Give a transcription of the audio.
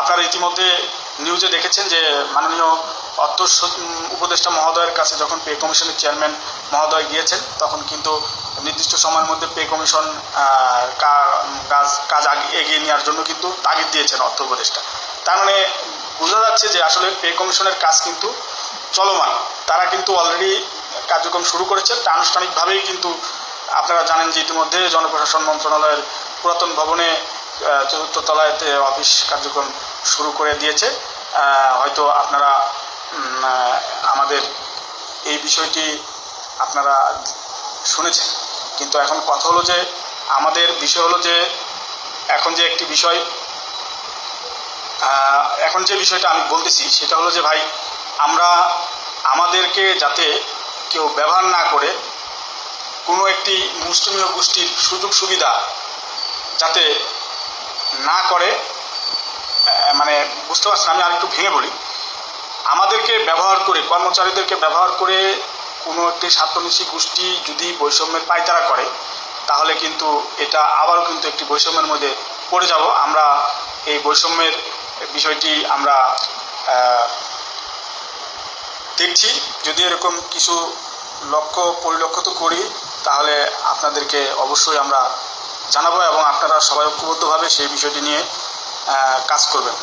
আপনারা ইতিমধ্যে নিউজে দেখেছেন যে মাননীয় অর্থ উপদেষ্টা মহোদয়ের কাছে যখন পে কমিশনের চেয়ারম্যান মহোদয় গিয়েছেন, তখন কিন্তু নির্দিষ্ট সময়ের মধ্যে পে কমিশন কাজ কাজ এগিয়ে নেওয়ার জন্য কিন্তু তাগিদ দিয়েছেন অর্থ উপদেষ্টা। তার মানে বোঝা যাচ্ছে যে আসলে পে কমিশনের কাজ কিন্তু চলমান। তারা কিন্তু অলরেডি কার্যক্রম শুরু করেছে, তা আনুষ্ঠানিকভাবেই কিন্তু আপনারা জানেন যে ইতিমধ্যে জনপ্রশাসন মন্ত্রণালয়ের পুরাতন ভবনে চতুর্থ তলায়তে অফিস কার্যক্রম শুরু করে দিয়েছে। হয়তো আপনারা আমাদের এই বিষয়টি আপনারা শুনেছেন। কিন্তু এখন কথা হলো যে, আমাদের বিষয় হলো যে, এখন যে একটি বিষয় এখন যে বিষয়টা আমি বলতেছি সেটা হলো যে ভাই, আমরা আমাদেরকে যাতে কেউ ব্যবহার না করে কোনো একটি মুসলিমীয় গোষ্ঠীর সুযোগ সুবিধা যাতে না করে মানে বুঝতে পারছেন, আমি আরেকটু ভেঙে বলি আমাদেরকে ব্যবহার করে, কর্মচারীদেরকে ব্যবহার করে কোনো একটি স্বার্থন্বেষী গোষ্ঠী যদি বৈষম্যের পায়তারা করে, তাহলে কিন্তু এটা আবারও কিন্তু একটি বৈষম্যের মধ্যে পড়ে যাব। আমরা এই বৈষম্যের বিষয়টি আমরা দেখছি। যদি এরকম কিছু লক্ষ্য পরিলক্ষিত করি তাহলে আপনাদেরকে অবশ্যই আমরা জানাব এবং আপনারা সবাই ঐক্যবদ্ধভাবে সেই বিষয়টি নিয়ে কাজ করবেন।